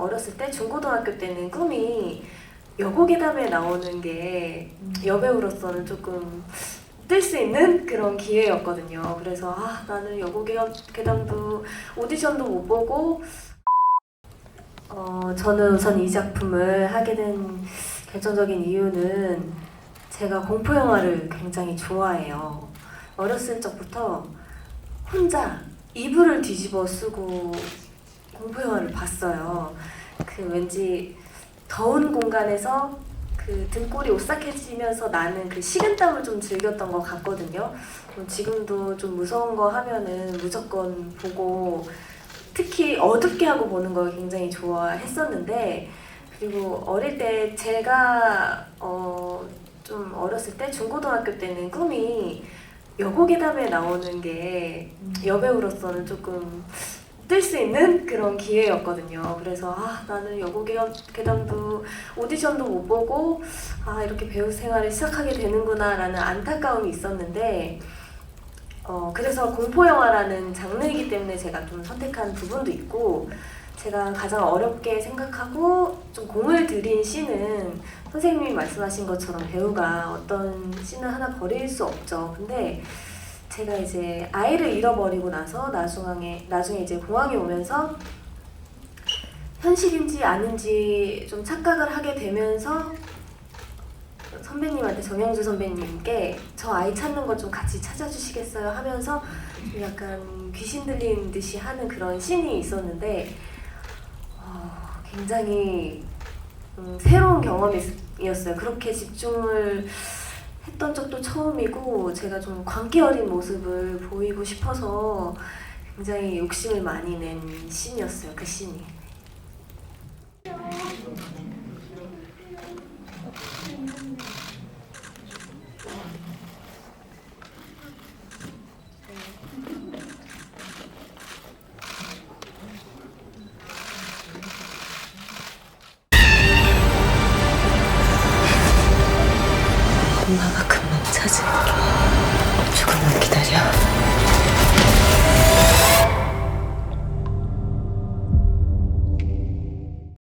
어렸을 때 중고등학교 때는 꿈이 여고괴담에 나오는 게 여배우로서는 조금 뜰 수 있는 그런 기회였거든요. 그래서 아 나는 여고괴담도 오디션도 못 보고 어 저는 우선 이 작품을 하게 된 결정적인 이유는 제가 공포 영화를 굉장히 좋아해요. 어렸을 적부터 혼자 이불을 뒤집어 쓰고. 그 왠지 더운 공간에서 그 등골이 오싹해지면서 나는 그 식은땀을 좀 즐겼던 것 같거든요. 뭐 지금도 좀 무서운 거 하면은 무조건 보고 특히 어둡게 하고 보는 걸 굉장히 좋아했었는데 그리고 어릴 때 제가 어 좀 어렸을 때 중고등학교 때는 꿈이 여고괴담에 나오는 게 여배우로서는 조금 뜰 수 있는 그런 기회였거든요. 그래서 아 나는 여고괴담도 오디션도 못 보고 아 이렇게 배우 생활을 시작하게 되는구나라는 안타까움이 있었는데 어 그래서 공포 영화라는 장르이기 때문에 제가 좀 선택한 부분도 있고 제가 가장 어렵게 생각하고 좀 공을 들인 씬은 선생님이 말씀하신 것처럼 배우가 어떤 씬을 하나 버릴 수 없죠. 근데 제가 이제 아이를 잃어버리고 나서 나중에 나중에 이제 공항에 오면서 현실인지 아닌지 좀 착각을 하게 되면서 선배님한테 정영주 선배님께 저 아이 찾는 거좀 같이 찾아주시겠어요 하면서 좀 약간 귀신 들린 듯이 하는 그런 씬이 있었는데 어, 굉장히 음, 새로운 경험이었어요. 그렇게 집중을 했던 적도 처음이고 제가 좀 광기 어린 모습을 보이고 싶어서 굉장히 욕심을 많이 낸 씬이었어요. 그 씬이. 찾을게. 조금만 기다려.